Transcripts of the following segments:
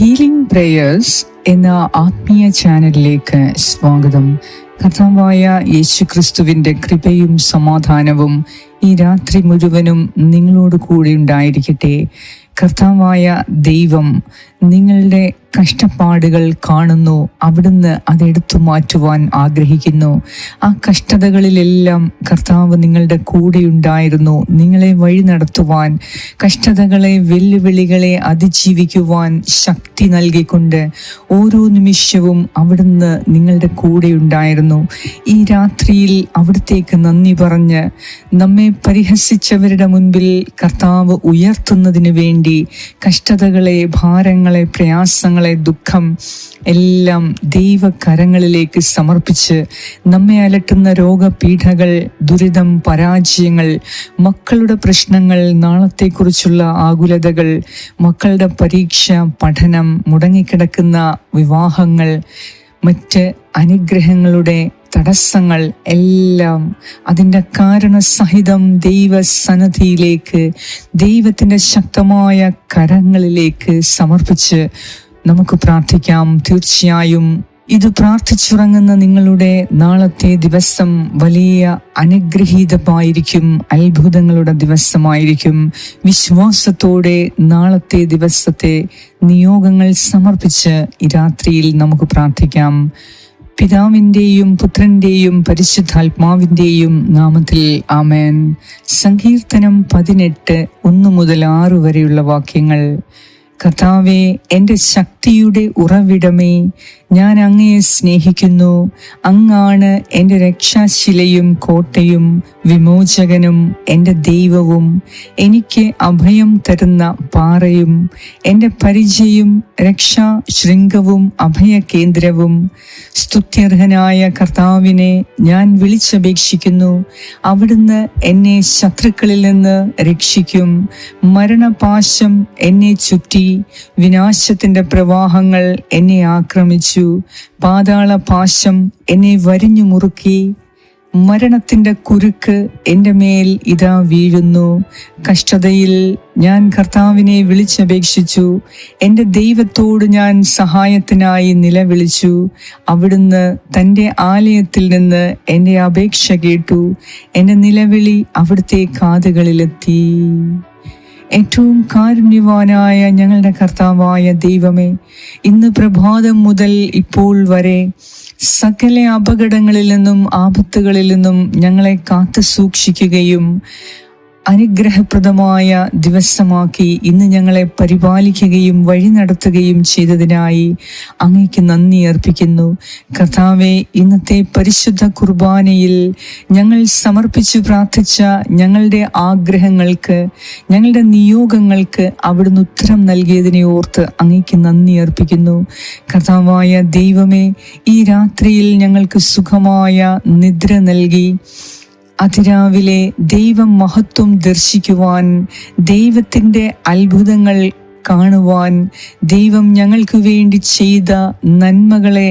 Healing prayers എന്ന ആത്മീയ ചാനലിലേക്ക് സ്വാഗതം. കഥാവായ യേശു ക്രിസ്തുവിന്റെ കൃപയും സമാധാനവും ഈ രാത്രി മുഴുവനും നിങ്ങളോട് കൂടി ഉണ്ടായിരിക്കട്ടെ. കർത്താവായ ദൈവം നിങ്ങളുടെ കഷ്ടപ്പാടുകൾ കാണുന്നു. അവിടുന്ന് അതെടുത്തു മാറ്റുവാൻ ആഗ്രഹിക്കുന്നു. ആ കഷ്ടതകളിലെല്ലാം കർത്താവ് നിങ്ങളുടെ കൂടെ ഉണ്ടായിരുന്നു. നിങ്ങളെ വഴി നടത്തുവാൻ കഷ്ടതകളെ വെല്ലുവിളികളെ അതിജീവിക്കുവാൻ ശക്തി നൽകിക്കൊണ്ട് ഓരോ നിമിഷവും അവിടുന്ന് നിങ്ങളുടെ കൂടെ ഉണ്ടായിരുന്നു. ഈ രാത്രിയിൽ അവിടത്തേക്ക് നന്ദി പറഞ്ഞ് നമ്മെ പരിഹസിച്ചവരുടെ മുൻപിൽ കർത്താവ് ഉയർത്തുന്നതിന് വേണ്ടി കഷ്ടതകളെ ഭാരങ്ങളെ പ്രയാസങ്ങളെ ദുഃഖം എല്ലാം ദൈവകരങ്ങളിലേക്ക് സമർപ്പിച്ച് നമ്മെ അലട്ടുന്ന രോഗപീഠകൾ ദുരിതം പരാജയങ്ങൾ മക്കളുടെ പ്രശ്നങ്ങൾ നാളത്തെക്കുറിച്ചുള്ള ആകുലതകൾ മക്കളുടെ പരീക്ഷ പഠനം മുടങ്ങിക്കിടക്കുന്ന വിവാഹങ്ങൾ മറ്റ് അനുഗ്രഹങ്ങളുടെ തടസ്സങ്ങൾ എല്ലാം അതിന്റെ കാരണസഹിതം ദൈവസന്നദ്ധിയിലേക്ക് ദൈവത്തിന്റെ ശക്തമായ കരങ്ങളിലേക്ക് സമർപ്പിച്ച് നമുക്ക് പ്രാർത്ഥിക്കാം. തീർച്ചയായും ഇത് പ്രാർത്ഥിച്ചുറങ്ങുന്ന നിങ്ങളുടെ നാളത്തെ ദിവസം വലിയ അനുഗ്രഹീതമായിരിക്കും അത്ഭുതങ്ങളുടെ ദിവസമായിരിക്കും. വിശ്വാസത്തോടെ നാളത്തെ ദിവസത്തെ നിയോഗങ്ങൾ സമർപ്പിച്ച് ഈ രാത്രിയിൽ നമുക്ക് പ്രാർത്ഥിക്കാം. പിതാവിന്റെയും പുത്രന്റെയും പരിശുദ്ധാത്മാവിന്റെയും നാമത്തിൽ ആമേൻ. സങ്കീർത്തനം പതിനെട്ട് ഒന്ന് മുതൽ ആറ് വരെയുള്ള വാക്യങ്ങൾ. കർത്താവെ എന്റെ ശക്തിയുടെ ഉറവിടമേ ഞാൻ അങ്ങയെ സ്നേഹിക്കുന്നു. അങ്ങാണ് എന്റെ രക്ഷാശിലയും കോട്ടയും വിമോചകനും എന്റെ ദൈവവും. എനിക്ക് അഭയം തരുന്ന പാറയും എന്റെ പരിചയം രക്ഷാ ശൃംഗവും അഭയകേന്ദ്രവും. സ്തുത്യർഹനായ കർത്താവിനെ ഞാൻ വിളിച്ചപേക്ഷിക്കുന്നു. അവിടുന്ന് എന്നെ ശത്രുക്കളിൽ നിന്ന് രക്ഷിക്കും. മരണപാശം എന്നെ ചുറ്റി വിനാശത്തിന്റെ പ്രവാഹങ്ങൾ എന്നെ ആക്രമിച്ചു. പാതാള പാശം എന്നെ വരിഞ്ഞു മുറുക്കി. മരണത്തിന്റെ കുരുക്ക് എന്റെ മേൽ ഇതാ വീഴുന്നു. കഷ്ടതയിൽ ഞാൻ കർത്താവിനെ വിളിച്ചപേക്ഷിച്ചു. എന്റെ ദൈവത്തോട് ഞാൻ സഹായത്തിനായി നിലവിളിച്ചു. അവിടുന്ന് തന്റെ ആലയത്തിൽ നിന്ന് എന്റെ അപേക്ഷ കേട്ടു. എന്റെ നിലവിളി അവിടുത്തെ കാതുകളിലെത്തി. ഏറ്റവും കാരുണ്യവാനായ ഞങ്ങളുടെ കർത്താവായ ദൈവമേ ഇന്ന് പ്രഭാതം മുതൽ ഇപ്പോൾ വരെ സകല അപകടങ്ങളിൽ നിന്നും ആപത്തുകളിൽ നിന്നും ഞങ്ങളെ കാത്തു സൂക്ഷിക്കുകയും അനുഗ്രഹപ്രദമായ ദിവസമാക്കി ഇന്ന് ഞങ്ങളെ പരിപാലിക്കുകയും വഴി നടത്തുകയും ചെയ്തതിനായി അങ്ങയ്ക്ക് നന്ദി അർപ്പിക്കുന്നു. കർത്താവെ ഇന്നത്തെ പരിശുദ്ധ കുർബാനയിൽ ഞങ്ങൾ സമർപ്പിച്ചു പ്രാർത്ഥിച്ച ഞങ്ങളുടെ ആഗ്രഹങ്ങൾക്ക് ഞങ്ങളുടെ നിയോഗങ്ങൾക്ക് അവിടുന്ന് ഉത്തരം നൽകിയതിനെ ഓർത്ത് അങ്ങയ്ക്ക് നന്ദി അർപ്പിക്കുന്നു. കർത്താവായ ദൈവമേ ഈ രാത്രിയിൽ ഞങ്ങൾക്ക് സുഖമായ നിദ്ര നൽകി അതിരാവിലെ ദൈവം മഹത്വം ദർശിക്കുവാൻ ദൈവത്തിന്റെ അത്ഭുതങ്ങൾ കാണുവാൻ ദൈവം ഞങ്ങൾക്ക് വേണ്ടി ചെയ്ത നന്മകളെ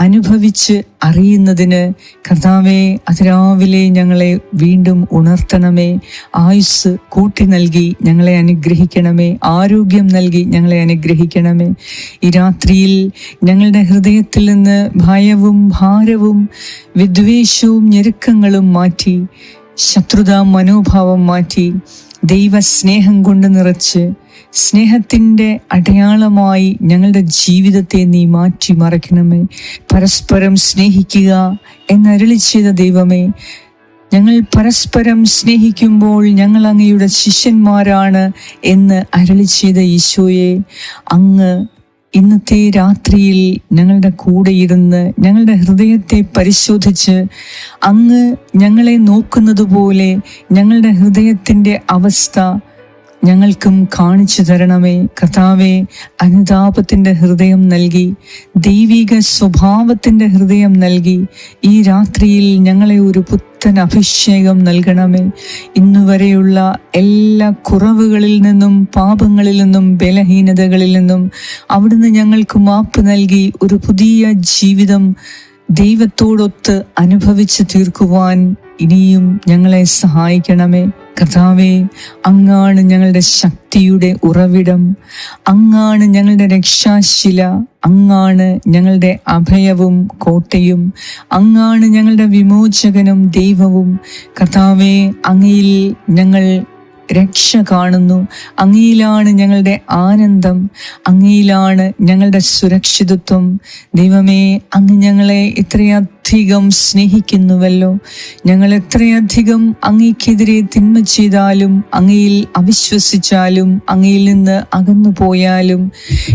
അനുഭവിച്ച് അറിയുന്നതിന് കർത്താവെ അതിരാവിലെ ഞങ്ങളെ വീണ്ടും ഉണർത്തണമേ. ആയുസ് കൂട്ടി നൽകി ഞങ്ങളെ അനുഗ്രഹിക്കണമേ. ആരോഗ്യം നൽകി ഞങ്ങളെ അനുഗ്രഹിക്കണമേ. ഈ രാത്രിയിൽ ഞങ്ങളുടെ ഹൃദയത്തിൽ നിന്ന് ഭയവും ഭാരവും വിദ്വേഷവും ഞെരുക്കങ്ങളും മാറ്റി ശത്രുതാ മനോഭാവം മാറ്റി ദൈവസ്നേഹം കൊണ്ട് നിറച്ച് സ്നേഹത്തിന്റെ അടയാളമായി ഞങ്ങളുടെ ജീവിതത്തെ നീ മാറ്റി മറയ്ക്കണമേ. പരസ്പരം സ്നേഹിക്കുക എന്നരുളി ചെയ്ത ദൈവമേ ഞങ്ങൾ പരസ്പരം സ്നേഹിക്കുമ്പോൾ ഞങ്ങൾ അങ്ങയുടെ ശിഷ്യന്മാരാണ് എന്ന് അരളി ചെയ്ത ഈശോയെ അങ്ങ് ഇന്നത്തെ രാത്രിയിൽ ഞങ്ങളുടെ കൂടെ ഇരുന്ന് ഞങ്ങളുടെ ഹൃദയത്തെ പരിശോധിച്ച് അങ്ങ് ഞങ്ങളെ നോക്കുന്നത് പോലെ ഞങ്ങളുടെ ഹൃദയത്തിന്റെ അവസ്ഥ ഞങ്ങൾക്കും കാണിച്ചു തരണമേ. കർത്താവെ അനുതാപത്തിന്റെ ഹൃദയം നൽകി ദൈവിക സ്വഭാവത്തിന്റെ ഹൃദയം നൽകി ഈ രാത്രിയിൽ ഞങ്ങളെ ഒരു പുത്തൻ അഭിഷേകം നൽകണമേ. ഇന്നുവരെയുള്ള എല്ലാ കുറവുകളിൽ നിന്നും പാപങ്ങളിൽ നിന്നും ബലഹീനതകളിൽ നിന്നും അവിടുന്ന് ഞങ്ങൾക്ക് മാപ്പ് നൽകി ഒരു പുതിയ ജീവിതം ദൈവത്തോടൊത്ത് അനുഭവിച്ചു തീർക്കുവാൻ ഇനിയും ഞങ്ങളെ സഹായിക്കണമേ. കർത്താവേ അങ്ങാണ് ഞങ്ങളുടെ ശക്തിയുടെ ഉറവിടം. അങ്ങാണ് ഞങ്ങളുടെ രക്ഷാശില. അങ്ങാണ് ഞങ്ങളുടെ അഭയവും കോട്ടയും. അങ്ങാണ് ഞങ്ങളുടെ വിമോചകനും ദൈവവും. കർത്താവെ അങ്ങയിൽ ഞങ്ങൾ രക്ഷ കാണുന്നു. അങ്ങയിലാണ് ഞങ്ങളുടെ ആനന്ദം. അങ്ങയിലാണ് ഞങ്ങളുടെ സുരക്ഷിതത്വം. ദൈവമേ അങ്ങ് ഞങ്ങളെ ഇത്രയധികം സ്നേഹിക്കുന്നുവല്ലോ. ഞങ്ങൾ എത്രയധികം അങ്ങയ്ക്കെതിരെ തിന്മ ചെയ്താലും അങ്ങയിൽ അവിശ്വസിച്ചാലും അങ്ങയിൽ നിന്ന് അകന്നു പോയാലും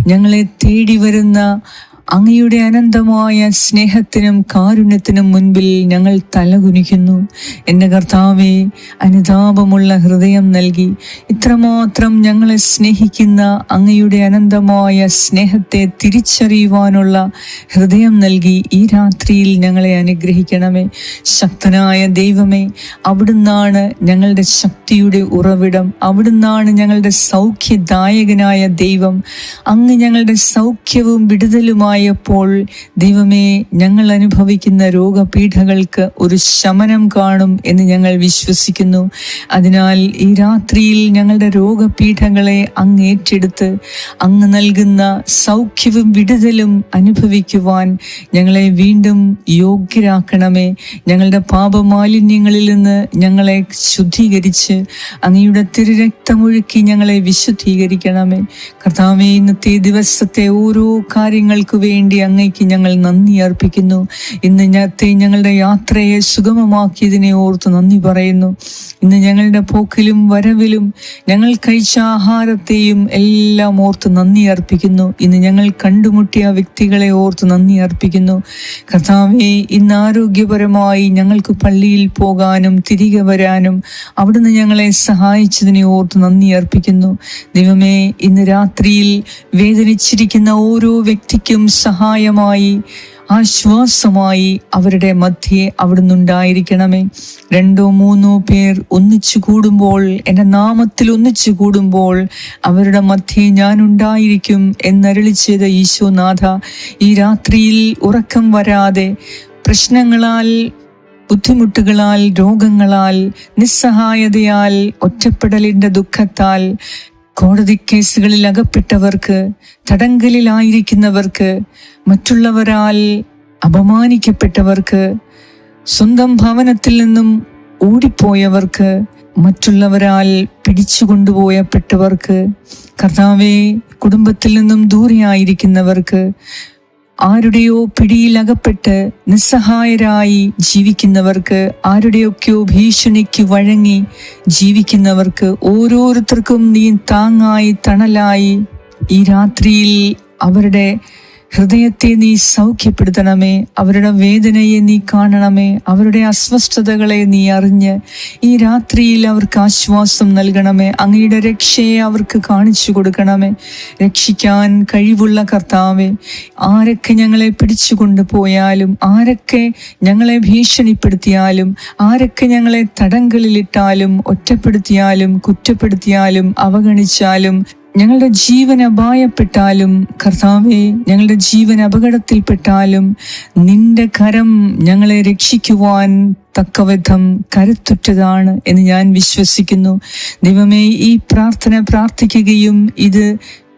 ഞങ്ങളെ തേടി വരുന്ന അങ്ങയുടെ അനന്തമായ സ്നേഹത്തിനും കാരുണ്യത്തിനും മുൻപിൽ ഞങ്ങൾ തലകുനിക്കുന്നു. എന്റെ കർത്താവെ അനുതാപമുള്ള ഹൃദയം നൽകി. ഇത്രമാത്രം ഞങ്ങളെ സ്നേഹിക്കുന്ന അങ്ങയുടെ അനന്തമായ സ്നേഹത്തെ തിരിച്ചറിയുവാനുള്ള ഹൃദയം നൽകി ഈ രാത്രിയിൽ ഞങ്ങളെ അനുഗ്രഹിക്കണമേ. ശക്തനായ ദൈവമേ അവിടുന്നാണ് ഞങ്ങളുടെ ശക്തിയുടെ ഉറവിടം. അവിടുന്നാണ് ഞങ്ങളുടെ സൗഖ്യദായകനായ ദൈവം. അങ്ങ് ഞങ്ങളുടെ സൗഖ്യവും വിടുതലുമായപ്പോൾ ദൈവമേ ഞങ്ങൾ അനുഭവിക്കുന്ന രോഗപീഠകൾക്ക് ഒരു ശമനം കാണും എന്ന് ഞങ്ങൾ വിശ്വസിക്കുന്നു. അതിനാൽ ഈ രാത്രിയിൽ ഞങ്ങളുടെ രോഗപീഠങ്ങളെ അങ്ങ് ഏറ്റെടുത്ത് അങ്ങ് നൽകുന്ന സൗഖ്യവും വിടുതലും അനുഭവിക്കുവാൻ ഞങ്ങളെ വീണ്ടും യോഗ്യരാക്കണമേ. ഞങ്ങളുടെ പാപമാലിന്യങ്ങളിൽ നിന്ന് ഞങ്ങളെ ശുദ്ധീകരിച്ച് അങ്ങയുടെ തിരുരക്തമൊഴുക്കി ഞങ്ങളെ വിശുദ്ധീകരിക്കണമേ. കർത്താവെ ഇന്നത്തെ ദിവസത്തെ ഓരോ കാര്യങ്ങൾക്ക് വേണ്ടി അങ്ങയ്ക്ക് ഞങ്ങൾ നന്ദി അർപ്പിക്കുന്നു. ഇന്ന് ഞത്തെ ഞങ്ങളുടെ യാത്രയെ സുഗമമാക്കിയതിനെ ഓർത്ത് നന്ദി പറയുന്നു. ഇന്ന് ഞങ്ങളുടെ പോക്കിലും വരവിലും ഞങ്ങൾ കഴിച്ച ആഹാരത്തെയും എല്ലാം ഓർത്ത് നന്ദി അർപ്പിക്കുന്നു. ഇന്ന് ഞങ്ങൾ കണ്ടുമുട്ടിയ വ്യക്തികളെ ഓർത്ത് നന്ദി അർപ്പിക്കുന്നു. കർത്താവെ ഇന്ന് ആരോഗ്യപരമായി ഞങ്ങൾക്ക് പള്ളിയിൽ പോകാനും തിരികെ വരാനും അവിടുന്ന് ഞങ്ങളെ സഹായിച്ചതിനെ ഓർത്ത് നന്ദി അർപ്പിക്കുന്നു. ദൈവമേ ഇന്ന് രാത്രിയിൽ വേദനിച്ചിരിക്കുന്ന ഓരോ വ്യക്തിക്കും സഹായമായി ആശ്വാസമായി അവരുടെ മധ്യേ അവിടുന്ന് ഉണ്ടായിരിക്കണമേ രണ്ടോ മൂന്നോ പേർ ഒന്നിച്ചു കൂടുമ്പോൾ എന്റെ നാമത്തിൽ ഒന്നിച്ചു കൂടുമ്പോൾ അവരുടെ മധ്യേ ഞാൻ ഉണ്ടായിരിക്കും എന്നരളി ചെയ്ത ഈശോനാഥ. ഈ രാത്രിയിൽ ഉറക്കം വരാതെ പ്രശ്നങ്ങളാൽ ബുദ്ധിമുട്ടുകളാൽ രോഗങ്ങളാൽ നിസ്സഹായതയാൽ ഒറ്റപ്പെടലിന്റെ ദുഃഖത്താൽ കോടതി കേസുകളിൽ അകപ്പെട്ടവർക്ക് തടങ്കലിലായിരിക്കുന്നവർക്ക് മറ്റുള്ളവരാൽ അപമാനിക്കപ്പെട്ടവർക്ക് സ്വന്തം ഭവനത്തിൽ നിന്നും ഓടിപ്പോയവർക്ക് മറ്റുള്ളവരാൽ പിടിച്ചുകൊണ്ടുപോയപ്പെട്ടവർക്ക് കർത്താവെ കുടുംബത്തിൽ നിന്നും ദൂരെയായിരിക്കുന്നവർക്ക് ആരുടെയോ പിടിയിലകപ്പെട്ട് നിസ്സഹായരായി ജീവിക്കുന്നവർക്ക് ആരുടെയൊക്കെയോ ഭീഷണിക്ക് വഴങ്ങി ജീവിക്കുന്നവർക്ക് ഓരോരുത്തർക്കും നീ താങ്ങായി തണലായി. ഈ രാത്രിയിൽ അവരുടെ ഹൃദയത്തെ നീ സൗഖ്യപ്പെടുത്തണമേ. അവരുടെ വേദനയെ നീ കാണണമേ. അവരുടെ അസ്വസ്ഥതകളെ നീ അറിഞ്ഞ് ഈ രാത്രിയിൽ അവർക്ക് ആശ്വാസം നൽകണമേ. അങ്ങയുടെ രക്ഷയെ അവർക്ക് കാണിച്ചു കൊടുക്കണമേ. രക്ഷിക്കാൻ കഴിവുള്ള കർത്താവെ ആരൊക്കെ ഞങ്ങളെ പിടിച്ചു കൊണ്ടുപോയാലും ആരൊക്കെ ഞങ്ങളെ ഭീഷണിപ്പെടുത്തിയാലും ആരൊക്കെ ഞങ്ങളെ തടങ്കലിലിട്ടാലും ഒറ്റപ്പെടുത്തിയാലും കുറ്റപ്പെടുത്തിയാലും അവഗണിച്ചാലും ഞങ്ങളുടെ ജീവൻ അപായപ്പെട്ടാലും കർത്താവെ ഞങ്ങളുടെ ജീവൻ അപകടത്തിൽപ്പെട്ടാലും നിന്റെ കരം ഞങ്ങളെ രക്ഷിക്കുവാൻ തക്കവിധം കരുത്തുറ്റതാണ് എന്ന് ഞാൻ വിശ്വസിക്കുന്നു. ദൈവമേ ഈ പ്രാർത്ഥന പ്രാർത്ഥിക്കുകയും ഇത്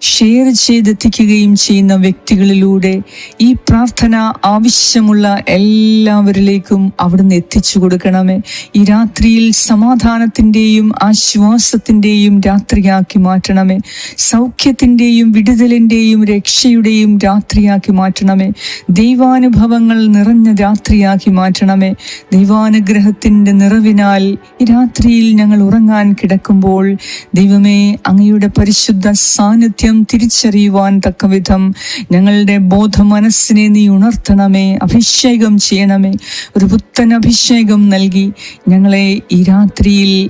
ഷെയർ ചെയ്തെത്തിക്കുകയും ചെയ്യുന്ന വ്യക്തികളിലൂടെ ഈ പ്രാർത്ഥന ആവശ്യമുള്ള എല്ലാവരിലേക്കും അവിടുന്ന് എത്തിച്ചു കൊടുക്കണമേ. ഈ രാത്രിയിൽ സമാധാനത്തിന്റെയും ആശ്വാസത്തിന്റെയും രാത്രിയാക്കി മാറ്റണമേ. സൗഖ്യത്തിന്റെയും വിടുതലിന്റെയും രക്ഷയുടെയും രാത്രിയാക്കി മാറ്റണമേ. ദൈവാനുഭവങ്ങൾ നിറഞ്ഞ രാത്രിയാക്കി മാറ്റണമേ. ദൈവാനുഗ്രഹത്തിന്റെ നിറവിനാൽ ഈ രാത്രിയിൽ ഞങ്ങൾ ഉറങ്ങാൻ കിടക്കുമ്പോൾ ദൈവമേ അങ്ങയുടെ പരിശുദ്ധ സാന്നിധ്യം തിരിച്ചറിയുവാൻ തക്കവിധം ഞങ്ങളുടെ ബോധ മനസ്സിനെ നീ ഉണർത്തണമേ അഭിഷേകം ചെയ്യണമേ. ഒരു പുത്തൻ അഭിഷേകം നൽകി ഞങ്ങളെ ഈ രാത്രിയിൽ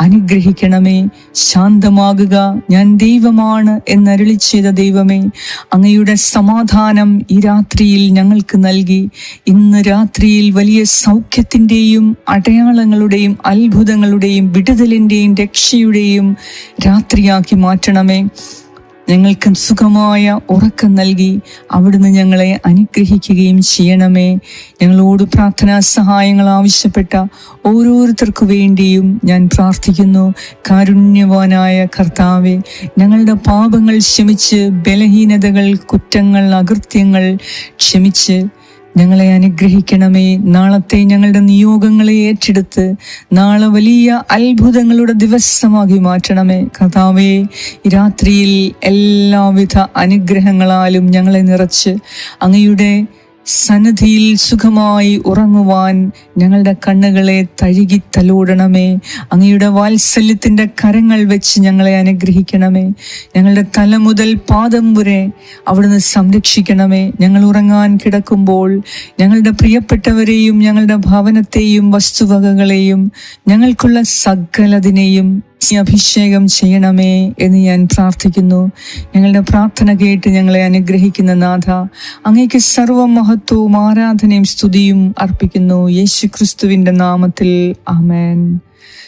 അനുഗ്രഹിക്കണമേ. ശാന്തമാകുക ഞാൻ ദൈവമാണ് എന്നരുളി ചെയ്ത ദൈവമേ. അങ്ങയുടെ സമാധാനം ഈ രാത്രിയിൽ ഞങ്ങൾക്ക് നൽകി. ഇന്ന് രാത്രിയിൽ വലിയ സൗഖ്യത്തിന്റെയും അടയാളങ്ങളുടെയും അത്ഭുതങ്ങളുടെയും വിടുതലിന്റെയും രക്ഷയുടെയും രാത്രിയാക്കി മാറ്റണമേ. ഞങ്ങൾക്ക് സുഖമായ ഉറക്കം നൽകി അവിടുന്ന് ഞങ്ങളെ അനുഗ്രഹിക്കുകയും ചെയ്യണമേ. ഞങ്ങളോട് പ്രാർത്ഥനാ സഹായങ്ങൾ ആവശ്യപ്പെട്ട ഓരോരുത്തർക്കു വേണ്ടിയും ഞാൻ പ്രാർത്ഥിക്കുന്നു. കാരുണ്യവാനായ കർത്താവെ ഞങ്ങളുടെ പാപങ്ങൾ ക്ഷമിച്ച് ബലഹീനതകൾ കുറ്റങ്ങൾ അകൃത്യങ്ങൾ ക്ഷമിച്ച് ഞങ്ങളെ അനുഗ്രഹിക്കണമേ. നാളത്തെ ഞങ്ങളുടെ നിയോഗങ്ങളെ ഏറ്റെടുത്ത് നാളെ വലിയ അത്ഭുതങ്ങളുടെ ദിവസമാക്കി മാറ്റണമേ. കഥാവേ രാത്രിയിൽ എല്ലാവിധ അനുഗ്രഹങ്ങളാലും ഞങ്ങളെ നിറച്ച് അങ്ങയുടെ സന്നദ്ധിയിൽ സുഖമായി ഉറങ്ങുവാൻ ഞങ്ങളുടെ കണ്ണുകളെ തഴുകി തലോടണമേ. അങ്ങയുടെ വാത്സല്യത്തിന്റെ കരങ്ങൾ വെച്ച് ഞങ്ങളെ അനുഗ്രഹിക്കണമേ. ഞങ്ങളുടെ തല മുതൽ പാദം വരെ അവിടുന്ന് സംരക്ഷിക്കണമേ. ഞങ്ങൾ ഉറങ്ങാൻ കിടക്കുമ്പോൾ ഞങ്ങളുടെ പ്രിയപ്പെട്ടവരെയും ഞങ്ങളുടെ ഭവനത്തെയും വസ്തുവകകളെയും ഞങ്ങൾക്കുള്ള സകലതിനെയും അഭിഷേകം ചെയ്യണമേ എന്ന് ഞാൻ പ്രാർത്ഥിക്കുന്നു. ഞങ്ങളുടെ പ്രാർത്ഥന കേട്ട് ഞങ്ങളെ അനുഗ്രഹിക്കുന്ന നാഥ അങ്ങേക്ക് സർവ മഹത്വവും ആരാധനയും സ്തുതിയും അർപ്പിക്കുന്നു. യേശു ക്രിസ്തുവിന്റെ നാമത്തിൽ ആമേൻ.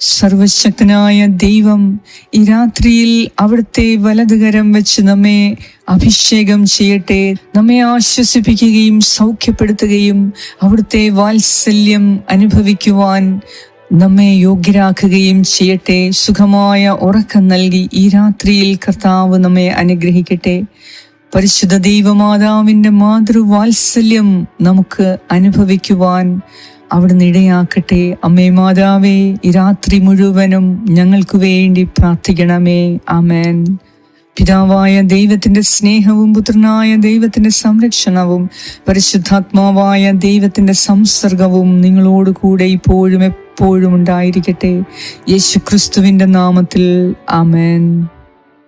സർവശക്തനായ ദൈവം ഈ രാത്രിയിൽ അവിടുത്തെ വലതുകരം വെച്ച് നമ്മെ അഭിഷേകം ചെയ്യട്ടെ. നമ്മെ ആശ്വസിപ്പിക്കുകയും സൗഖ്യപ്പെടുത്തുകയും അവിടുത്തെ വാത്സല്യം അനുഭവിക്കുവാൻ നമ്മെ യോഗ്യരാക്കുകയും ചെയ്യട്ടെ. സുഖമായ ഉറക്കം നൽകി ഈ രാത്രിയിൽ കർത്താവ് നമ്മെ അനുഗ്രഹിക്കട്ടെ. പരിശുദ്ധ ദൈവമാതാവിന്റെ മാതൃവാത്സല്യം നമുക്ക് അനുഭവിക്കുവാൻ അവിടുന്ന് ഇടയാക്കട്ടെ. അമ്മേ മാതാവേ ഈ രാത്രി മുഴുവനും ഞങ്ങൾക്ക് വേണ്ടി പ്രാർത്ഥിക്കണമേ. ആമേൻ. പിതാവായ ദൈവത്തിന്റെ സ്നേഹവും പുത്രനായ ദൈവത്തിന്റെ സംരക്ഷണവും പരിശുദ്ധാത്മാവായ ദൈവത്തിന്റെ സംസർഗവും നിങ്ങളോട് കൂടെ ഇപ്പോഴും എപ്പോഴും ഉണ്ടായിരിക്കട്ടെ. യേശു ക്രിസ്തുവിന്റെ നാമത്തിൽ ആമേൻ.